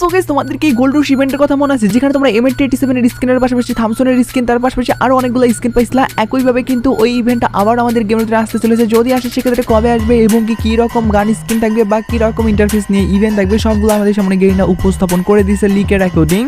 So guys তোমাদেরকে এই gold রুশ ইভেন্টের কথা মনে আছে? যেখানে তোমরা এম পাশাপাশি থামসনের তার পাশাপাশি আরও অনেকগুলো পাইছিলা। একইভাবে কিন্তু ওই ইভেন্টটা আবার আমাদের গেমের ভিতরে আসতে চলেছে। যদি আসে, সেক্ষেত্রে কবে আসবে এবং কি রকম গান থাকবে বা রকম ইন্টারফেস নিয়ে ইভেন্ট থাকবে, সবগুলো আমাদের সামনে উপস্থাপন করে দিয়েছে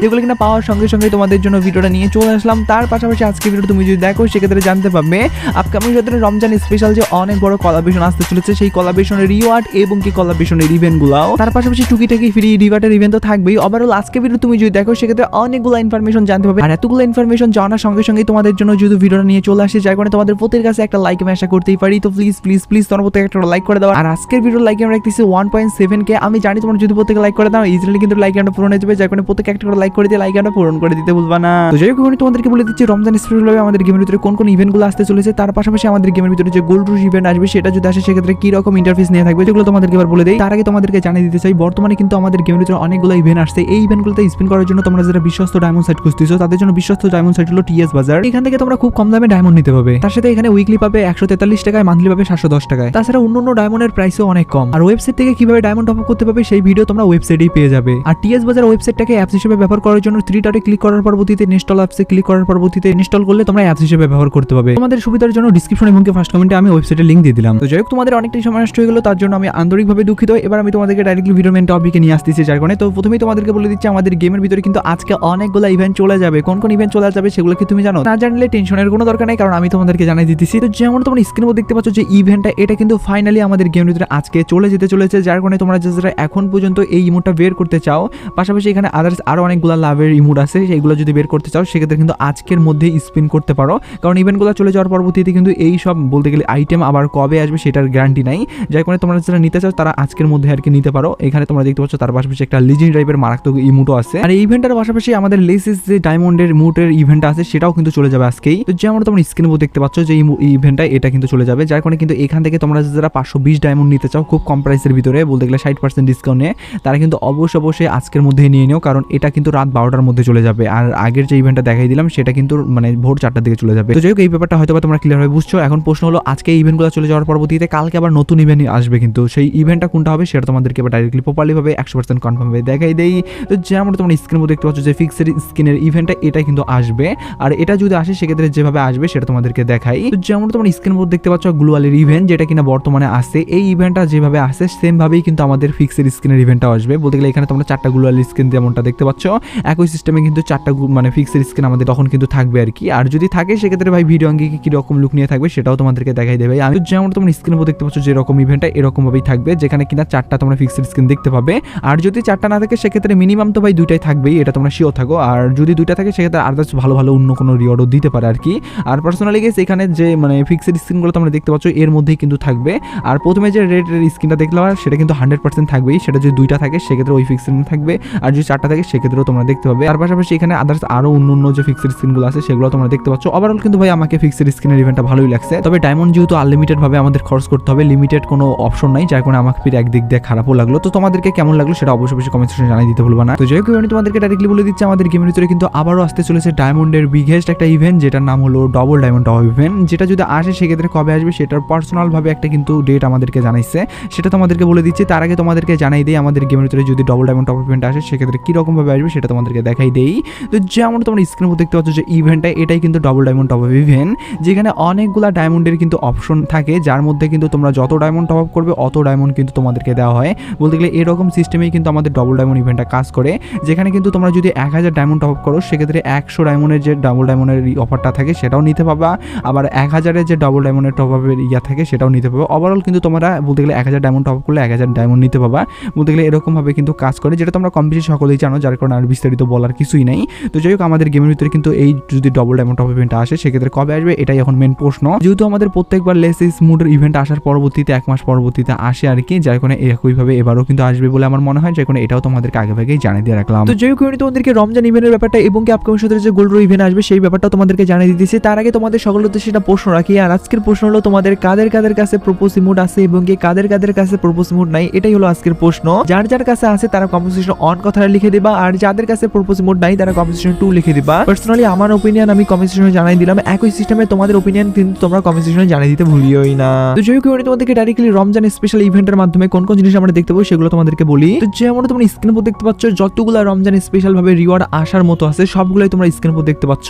যেগুলো কিনা পাওয়ার সঙ্গে সঙ্গে তোমাদের জন্য ভিডিওটা নিয়ে চলে আসলাম। তার পাশাপাশি আজকে ভিডিও তুমি যদি দেখো, সেক্ষেত্রে জানতে পারবে আপকামিং রমজান স্পেশাল যে অনেক বড় কলাবেশন আসতে চলেছে, সেই কলাবেশনের রিওয়ার্ড এবং কি কলাবেশনের ইভেন্ট গুলাও তার পাশাপাশি টুকিটাকি ফ্রি রিওয়ার্ডের ইভেন্ট তো থাকবেই। ওভারঅল আজকে ভিডিও তুমি যদি দেখো, সেক্ষেত্রে অনেকগুলো ইনফরমেশন জানতে পারবে। আর এতগুলো ইনফরমেশন জানার সঙ্গে সঙ্গে তোমাদের জন্য যদি ভিডিওটা নিয়ে চলে আসে যার কারণে তোমাদের প্রত্যেকের কাছে একটা লাইক আমি আশা করতেই পারি। তো প্লিজ প্লিজ প্লিজ তোমার প্রত্যেক একটা লাইক করে দাও। আর আজকের ভিডিও লাইক আমরা রাখতেছি ওয়ান পয়েন্ট সেভেন কে আমি জানি তোমার যদি প্রত্যেকে লাইক করে দাও ইজিলি কিন্তু লাইক আমরা পূরণ হয়ে যাবে। যার কারণে প্রত্যেক একটা করে লাইক করে দিয়ে লাইক আমরা পূরণ করে দিতে ভুলবা না। তো যাই হোক তোমাদেরকে বলে দিচ্ছি, রমজান স্পেশাল ভাবে আমাদের গেমের ভিতরে কোন কোন ইভেন্টগুলো আসতে চলেছে, তার পাশাপাশি আমাদের গেমের ভিতরে যে গোল্ড রুশ ইভেন্ট আসবে, সেটা যদি আসে, সেক্ষেত্রে কি রকম ইন্টারফেস নিয়ে থাকবে যেগুলো তোমাদেরকে এবার বলে দেই। তার আগে তোমাদেরকে জানিয়ে দিতে চাই, বর্তমানে কিন্তু আমাদের গেমের ভিতরে অনেকগুলো আসছে, এই ইভেন্টগুলোতে স্পিন করার জন্য তোমরা যারা বিশ্বস্ত ডায়মন্ড সাইট খুঁজতেছো, তাদের জন্য বিশ্বস্ত ডায়মন্ড সাইট হলো টিএস বাজার এখান থেকে তোমরা খুব কম দামে ডায়মন্ড নিতে পারবে। তার সাথে এখানে উইকলি পাবে একশো তেতাল্লিশ টাকায় মান্থলি পাবে সাতশো দশ টাকায়। তাছাড়া অন্য অন্য ডায়মন্ডের প্রাইসও অনেক কম। আর ওয়েবসাইট থেকে কীভাবে ডায়মন্ড টপ করতে পারবে, সেই ভিডিও তোমরা ওয়েবসাইটেই পেয়ে যাবে। আর টিএস বাজার ওয়েবসাইটটাকে অ্যাপস হিসেবে ব্যবহার করার জন্য থ্রি ডটে ক্লিক করার পরবর্তীতে ইনস্টল অ্যাপসে ক্লিক করার পরবর্তীতে ইনস্টল করলে তোমরা অ্যাপস হিসেবে ব্যবহার করতে পারবে। তোমাদের সুবিধার জন্য ডিসক্রিপশন এবং ফার্স্ট কমেন্টে আমি ওয়েবসাইটের লিঙ্ক দিয়ে দিলাম। তো যাই হোক, তোমাদের অনেকটাই সময় নষ্ট হয়ে গেলো, তার জন্য আমি আন্তরিকভাবে দুঃখিত। এবার আমি তোমাদেরকে ডাইরেক্টলি ভিডিও মেন টপিকে নিয়ে আসতেছি, যার কারণে তো প্রথমেই তোমাদেরকে বলে দিচ্ছি, আমাদের গেমের ভিতরে কিন্তু আজকে অনেকগুলো ইভেন্ট চলে যাবে। কোন কোন ইভেন্ট চলে যাবে সেগুলো কি তুমি জানো? না জানলে টেনশনের কোনো দরকার নেই, কারণ আমি তোমাদেরকে জানাই দিতেছি। তো যেমন তোমরা স্ক্রিনের মধ্যে দেখতে পাচ্ছ যে ইভেন্টটা এটা কিন্তু ফাইনালি আমাদের গেমের ভিতরে আজকে চলে যেতে চলেছে, যার কারণে তোমরা যারা এখন পর্যন্ত এই ইমোটটা বের করতে চাও, পাশাপাশি এখানে আদার্স আরও অনেকগুলো লাভের ইমোট আছে সেইগুলো যদি বের করতে চাও, সেক্ষেত্রে কিন্তু আজকের মধ্যে স্পিন করতে পারো। কারণ ইভেন্টগুলো চলে যাওয়ার পরবর্তীতে কিন্তু এই সব বলতে গেলে আইটেম আবার কবে আসবে সেটার গ্যারান্টি নাই। যার কারণে তোমরা যারা নিতে চাও, তারা আজকের মধ্যে আর কি নিতে পারো। এখানে তোমরা দেখতে পাচ্ছ, তার পাশাপাশি একটা লিজেন্ড টাইপের মারাত্মক ইমোটও আছে। আর এই ইভেন্টের পাশাপাশি আমাদের লেসিস যে ডায়মন্ডের মুটের ইভেন্ট আছে, সেটাও কিন্তু চলে যাবে আজকেই। তো যেমন তোমরা স্ক্রিনে দেখতে পাচ্ছ যে এই ইভেন্টটা এটা কিন্তু চলে যাবে, যার কারণে কিন্তু এখান থেকে তোমরা যারা পাঁচশো বিশ ডায়মন্ড নিতে চাও খুব কম প্রাইসের ভিতরে, বলতে গেলে ষাট পার্সেন্ট ডিসকাউন্টে তারা কিন্তু অবশ্যই অবশ্যই আজকের মধ্যে নিয়ে নিও, কারণ এটা কিন্তু রাত বারোটার মধ্যে চলে যাবে। আর আগের যে ইভেন্টটা দেখাই দিলাম, সেটা কিন্তু মানে ভোর চারটার দিকে চলে যাবে। তো যাই হোক এই ব্যাপারটা হয়তো তোমরা ক্লিয়ার হয়ে বুঝছ। এখন প্রশ্ন হলো, আজকে ইভেন্টগুলো চলে যাওয়ার পরবর্তীতে কালকে আবার নতুন ইভেন্ট আসবে কিন্তু। সেই ইভেন্টটা কোনটা হবে, সেটা তোমাদেরকে ডাইরেক্টলি প্রপারলি ভাবে একশো পার্সেন্ট কনফার্ম ভাবে দেখাই দেই। তো যেমন তোমরা স্ক্রিনের মধ্যে দেখতে পাচ্ছ যে ফিক্সের স্ক্রিনের ইভেন্টটা এটা কিন্তু আসবে। আর এটা যদি আসে, সেক্ষেত্রে যেভাবে আসবে, সেটা তোমাদেরকে দেখাই। তো যেমন তোমরা স্ক্রিনের মধ্যে দেখতে পাচ্ছ গ্লোয়ালের ইভেন্ট যেটা কিনা বর্তমানে আসে। এই ইভেন্টটা যেভাবে আসে সেম ভাবেই কিন্তু আমাদের ফিক্সের স্ক্রিনের ইভেন্টটা আসবে। বলতে গেলে এখানে তোমরা চারটা গ্লোয়াল স্ক্রিন যেমনটা দেখতে পাচ্ছ, একই সিস্টেমে কিন্তু চারটা মানে ফিক্সের স্ক্রিন আমাদের তখন কিন্তু থাকবে আর কি। আর যদি থাকে, সেক্ষেত্রে ভাই ভিডিও আঙ্গে কি রকম লুক নিয়ে থাকবে, সেটাও তোমাদেরকে দেখাই দেবে আমি যেমন তোমরা স্ক্রিনের মধ্যে দেখতে পাচ্ছ, যেরকম ইভেন্টটা এরকমভাবেই থাকবে। যেখানে কিনা চারটা তোমরা ফিক্সের স্ক্রিন দেখতে পাবে। আর যদি চারটা না থাকে সেক্ষেত্রে মিনিমাম তো ভাই দুইটাই থাকবেই, এটা তোমরা শিওর থাকো। আর যদি দুইটা থাকে, সেক্ষেত্রে আদার্স ভালো ভালো অন্য কোনো রিওয়ার্ডও দিতে পারে আর কি আর পার্সোনালি গেস এখানে যে মানে ফিক্সড স্ক্রিনগুলো তোমরা দেখতে পাচ্ছ, এর মধ্যেই কিন্তু থাকবে। আর প্রথমে যে রেড স্ক্রিনটা দেখলাম, সেটা কিন্তু হান্ড্রেড পার্সেন্ট থাকবেই। সেটা যদি দুইটা থাকে, সেক্ষেত্রে ওই ফিক্সড থাকবে। আর যদি চারটা থাকে, সেক্ষেত্রেও তোমরা দেখতে পাবে। আর পাশাপাশি এখানে আদার্স আরও অন্য অন্য যে ফিক্সেড স্ক্রিনগুলো আছে, সেগুলো তোমরা দেখতে পাচ্ছ। ওভারঅল কিন্তু ভাই আমাকে ফিক্সেড স্ক্রিনের ইভেন্টটা ভালোই লাগছে। তবে ডায়মন্ড যেহেতু আনলিমিটেডভাবে আমাদের খরচ করতে হবে লিমিটেড কোনো অপশন নাই। যার কারণে আমাকে ফির একদিক দিয়ে খারাপও লাগল। তো তোমাদেরকে কেমন লাগল, সেটা অবশ্যই অবশ্যই কমেন্ট জানিয়ে দিতে ভুলবা না। তো যাই হোক আমি তোমাদেরকে ডাইরেক্টলি বলে দিচ্ছি, আমাদের গেমের ভিতরে কিন্তু আবারও আসতে চলেছে ডায়মন্ডের বিগেস্ট একটা ইভেন্ট যেটার নাম হলো ডবল ডায়মন্ড টপ ইভেন্ট যেটা যদি আসে, সেক্ষেত্রে কবে আসবে সেটার পার্সোনাল ভাবে একটা কিন্তু ডেট আমাদেরকে জানাইছে। সেটা তোমাদেরকে বলে দিচ্ছি, তার আগে তোমাদেরকে জানাই দিই আমাদের গেমের ভিতরে যদি ডবল ডায়মন্ড টপ ইভেন্ট আসে, সেক্ষেত্রে কীরকম ভাবে আসবে সেটা তোমাদেরকে দেখাই দেই। তো যেমন তোমরা স্ক্রিনের মধ্যে দেখতে পাচ্ছ যে ইভেন্টটা এটাই কিন্তু ডবল ডায়মন্ড টপ ইভেন্ট যেখানে অনেকগুলা ডায়মন্ডের কিন্তু অপশন থাকে, যার মধ্যে কিন্তু তোমরা যত ডায়মন্ড টপ আপ করবে, অত ডায়মন্ড কিন্তু তোমাদেরকে দেওয়া হয়। বলতে গেলে এরকম সিস্টেমেই কিন্তু আমাদের ডবল ডায়মন্ড ইভেন্টটা কাজ করে, যেখানে কিন্তু তোমরা যদি এক হাজার ডায়মন্ড টপ আপ করো, সেক্ষেত্রে একশো ডায়মন্ডের যে ডাবল ডায়মন্ডের অফারটা থাকে, সেটাও নিতে পাবা। আবার এক হাজারের যে ডবল ডায়মন্ডের টপ আপের ইয়া থাকে, সেটাও নিতে পাবা। ওভারঅল কিন্তু তোমরা বলতে গেলে এক হাজার ডায়মন্ড টপ আপ করলে এক হাজার ডায়মন্ড নিতে পাবা। বলতে গেলে এরকমভাবে কিন্তু কাজ করে, যেটা তোমরা কম বেশি সকলেই জানো, যার কারণে আর বিস্তারিত বলার কিছুই নেই। তো যাই হোক, আমাদের গেমের ভিতরে কিন্তু এই যদি ডবল ডায়মন্ড টপ ইভেন্ট আসে, সেক্ষেত্রে কবে আসবে, এটাই এখন মেন প্রশ্ন। যেহেতু আমাদের প্রত্যেকবার লেসিস মুডের ইভেন্ট আসার পরবর্তীতে, এক মাস পরবর্তীতে আসে আর কি, যার কারণে একইভাবে এবারও কিন্তু আসবে বলে আমার মনে হয়, যার কারণে এটাও তোমাদেরকে আগে ভাগেই জানিয়ে দিয়ে রাখলাম। তো যাই হোক তোমাদেরকে রমজান ইভেন্টের ব্যাপারটা এবং কি আপকামিং সতেরো যে গোল্ড ইভেন্ট আসবে, সেই ব্যাপারটা তোমাদেরকে জানিয়ে দিতেছি তার আগে তোমাদের সকলের উদ্দেশ্যে একটা প্রশ্ন রাখি, আর আজকের প্রশ্ন হলো তোমাদের কাদের কাদের কাছে প্রপোজ ইমোট আছে এবং কি কাদের কাদের কাছে প্রপোজ ইমোট নাই, এটাই হলো আজকের প্রশ্ন। যার যার কাছে আছে তারা কম্পোজিশন অন কথাটা লিখে দিবা, আর যাদের কাছে প্রপোজ ইমোট নাই তারা কম্পোজিশন টু লিখে দিবা। পার্সোনালি আমার ওপিনিয়ন আমি কম্পোজিশনে জানাই দিলাম, একই সিস্টেমে তোমাদের ওপিনিয়ন কিন্তু তোমরা কম্পোজিশনে জানিয়ে দিতে ভুলিওই না। তো যাই হোক তোমাদেরকে ডাইরেক্টলি রমজান স্পেশাল ইভেন্টের মাধ্যমে কোন কোন জিনিস আমরা দেখতে পাবো সেগুলো তোমাদেরকে বলি। তো যেমন তোমরা স্ক্রিনে দেখতে পাচ্ছ, যতগুলো রমজান স্পেশাল ভাবে রিওয়ার্ড আসার মতো আছে, সবগুলোই তোমরা স্ক্রিনের উপর দেখতে পাচ্ছ।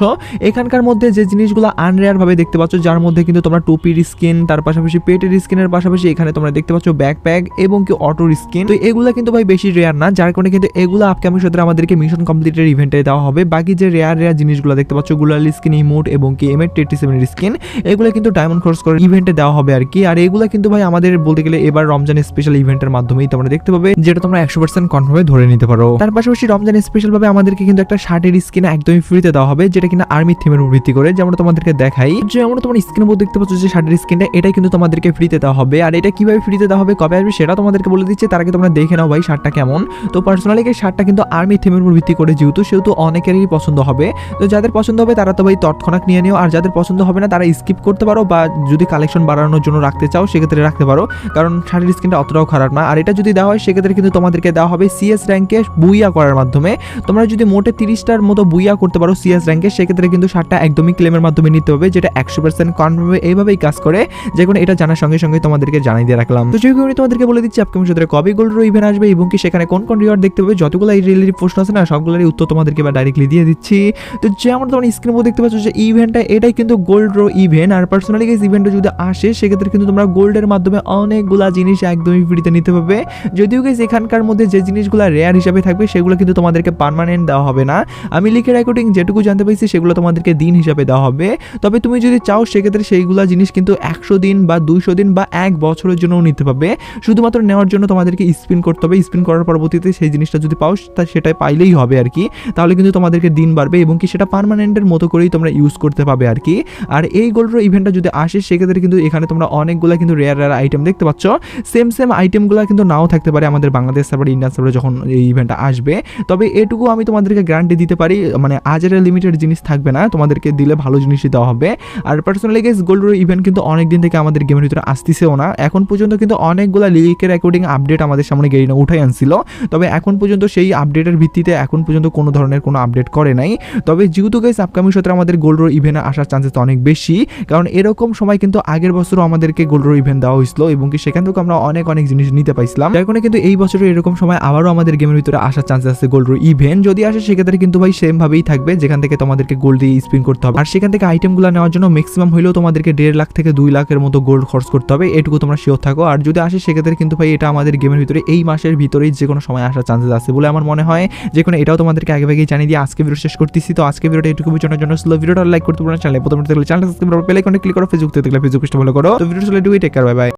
এখানকার মধ্যে যে জিনিসগুলো আনরেয়ার ভাবে দেখতে পাচ্ছ, যার মধ্যে কিন্তু তোমরা টুপির স্কিন তার পাশাপাশি পেটের স্কিনের পাশাপাশি এখানে তোমরা দেখতে পাচ্ছ ব্যাকপ্যাক এবং কি অটোর স্কিন তো এগুলো কিন্তু ভাই বেশি রেয়ার না, যার কারণে কিন্তু এগুলো আপকামিং সত্রে আমাদেরকে মিশন কমপ্লিটের ইভেন্টে দেওয়া হবে। বাকি যে রেয়ার রেয়ার জিনিসগুলো দেখতে পাচ্ছ গুলাল স্কিন ইমোট এবং কি এম এর টেটি সেভেনের স্কিন এগুলো কিন্তু ডায়মন্ড খরচ করে ইভেন্টে দেওয়া হবে আর কি। আর এগুলো কিন্তু ভাই আমাদের বলতে গেলে এবার রমজান স্পেশাল ইভেন্টের মাধ্যমেই তোমরা দেখতে পাবে, যেটা তোমরা একশো পার্সেন্ট কনফার্মে ধরে নিতে পারো। তার পাশাপাশি রমজান স্পেশাল ভাবে আমাদেরকে কিন্তু একটা শার্টের স্কিন একদমই ফ্রিতে দেওয়া হবে, যেটা কিনা আর্মি থিমের উপর ভিত্তি করে। যেমন তোমাদেরকে দেখাই, যে যেমন তোমার স্ক্রিনের উপর দেখতে পাচ্ছ যে শার্টের স্কিনটা এটা কিন্তু তোমাদেরকে ফ্রিতে দেওয়া হবে। আর এটা কীভাবে ফ্রিতে দেওয়া হবে, কবে আসবে সেটা তোমাদেরকে বলে দিচ্ছে। তার আগে তোমরা দেখে নাও ভাই শার্টটা কেমন। তো পার্সোনালি এই শার্টটা কিন্তু আর্মি থিমের উপর ভিত্তি করে, যেহেতু সেহেতু অনেকেরই পছন্দ হবে। তো যাদের পছন্দ হবে, তারা তো ভাই তৎক্ষণাৎ নিয়ে নিও। আর যাদের পছন্দ হবে না, তারা স্কিপ করতে পারো বা যদি কালেকশন বাড়ানোর জন্য রাখতে চাও, সেক্ষেত্রে রাখতে পারো। কারণ শার্টের স্কিনটা অতটাও খারাপ না। আর এটা যদি দেওয়া হয়, সেক্ষেত্রে কিন্তু তোমাদেরকে দেওয়া হবে সিএস র্যাঙ্কে বুইয়া করার মাধ্যমে, তোমরা যদি মোটে তিরিশটার মতো বুইয়া করতে পারো সিএস র্যাঙ্কে সেক্ষেত্রে কিন্তু শার্টটা একদমই ক্লেমের মাধ্যমে নিতে হবে, যেটা একশো পার্সেন্ট কনফার্মে এইভাবেই কাজ করে, যে কোনো এটা জানার সঙ্গে সঙ্গে তোমাদেরকে জানিয়ে দিয়ে রাখলাম। তো যেহেতু আমি তোমাদেরকে বলে দিচ্ছি আপকামিং সত্রে কবে গোল্ড ইভেন্ট আসবে এবং কি সেখানে কোন কোন রিওয়ার্ড দেখতে পাবে যতগুলো এই রিলেটিভ প্রশ্ন আছে না, সবগুলোরই উত্তর তোমাদেরকে বা ডাইরেক্টলি দিয়ে দিচ্ছি। তো যেমন তোমার স্ক্রিনের উপর দেখতে পাচ্ছ যে ইভেন্টটা এটাই কিন্তু গোল্ড রো ইভেন্ট আর পার্সোনালি এই ইভেন্টটা যদি আসে, সেক্ষেত্রে কিন্তু তোমরা গোল্ডের মাধ্যমে অনেকগুলা জিনিস একদমই ফ্রিতে নিতে পারবে। যদিও গেছে এখানকার মধ্যে যে জিনিসগুলো রেয়ার হিসাবে থাকবে, সেগুলো কিন্তু তোমাদেরকে পারমানেন্ট দেওয়া হবে না। আমি লিখে রেকর্ডিং যেটুকু জানতে পেরেছি, সেগুলো তোমাদেরকে দিন হিসাবে দেওয়া হবে। তবে তুমি যদি চাও, সেক্ষেত্রে সেইগুলা জিনিস কিন্তু একশো দিন বা দুইশো দিন বা এক বছরের জন্যও নিতে পারবে। শুধুমাত্র নেওয়ার জন্য তোমাদেরকে স্পিন করতে হবে। স্পিন করার পরবর্তীতে সেই জিনিসটা যদি পাও, তা সেটাই পাইলেই হবে আর কি। তাহলে কিন্তু তোমাদেরকে দিন বাড়বে এবং কি সেটা পারমানেন্টের মতো করেই তোমরা ইউজ করতে পাবে আর কি। আর এই গোল্ডের ইভেন্টটা যদি আসে, সেক্ষেত্রে কিন্তু এখানে তোমরা অনেকগুলো কিন্তু রেয়ার রেয়ার আইটেম দেখতে পাচ্ছ। সেম সেম আইটেমগুলো কিন্তু নাও থাকতে পারে আমাদের বাংলাদেশ সার্ভার ইন্ডিয়ান সার্ভারে যখন এই ইভেন্টটা আসবে। তবে এটুকু আমি তোমাদেরকে গ্যারান্টি দিতে পারি মানে আজের লিমিটেড জিনিস থাকবে না, তোমাদেরকে দিলে ভালো জিনিসই দেওয়া হবে। আর পার্সোনালি গেস গোল্ড ইভেন্ট কিন্তু অনেক দিন থেকে আমাদের গেমের ভিতরে আসতেছেও না। এখন পর্যন্ত কিন্তু অনেকগুলো লিগের অ্যাকর্ডিং আপডেট আমাদের সামনে গেরিনা উঠাই আনছিল। তবে এখন পর্যন্ত সেই আপডেটের ভিত্তিতে এখন পর্যন্ত কোনো ধরনের কোনো আপডেট করে নাই। তবে যেহেতু গেস আপকামিং সত্রে আমাদের গোল্ড রো ইভেন্ট আসার চান্সেস অনেক বেশি, কারণ এরকম সময় কিন্তু আগের বছরও আমাদেরকে গোল্ড রো ইভেন্ট দেওয়া হয়েছিল এবং কি সেখান থেকে আমরা অনেক অনেক জিনিস নিতে পাইছিলাম। কারণে কিন্তু এই বছরও এরকম সময় আবারও আমাদের গেমের ভিতরে আসার চান্সেস আছে গোল্ড রো ইভেন্ট যদি আসে, সেক্ষেত্রে কিন্তু ভাই সেম ভাবেই থাকবে, যেখান থেকে তোমাদেরকে গোল্ড দিয়ে স্পিন করতে হবে। আর সেখান থেকে আইটেমগুলো নেওয়ার জন্য ম্যাক্সিমাম হলেও তোমাদেরকে দেড় লাখ থেকে দুই লাখের মতো গোল্ড খরচ করতে হবে, এটুকু তোমরা শিওর থাকো। আর যদি আসে, সেক্ষেত্রে কিন্তু ভাই এটা আমাদের গেমের ভিতরে এই মাসের ভিতরেই যে কোনো সময় আসার চান্সেস আছে বলে আমার মনে হয়। যে কোনো এটাও তোমাদেরকে আগে ভাগেই জানিয়ে দিয়ে আজকে ভিডিও শেষ করতেছি। তো আজকে ভিডিওটা এটুকু বোঝানোর জন্য স্লো ভিডিওটা লাইক করতে পারো চ্যানেল প্রথমে চ্যানেল সাবস্ক্রাইব করে প্লে করে ক্লিক করো ফেসবুক থেকে দেখলে ফেসবুক পেজটা ফলো করো। তো ভিডিও চলে টেক বাই বাই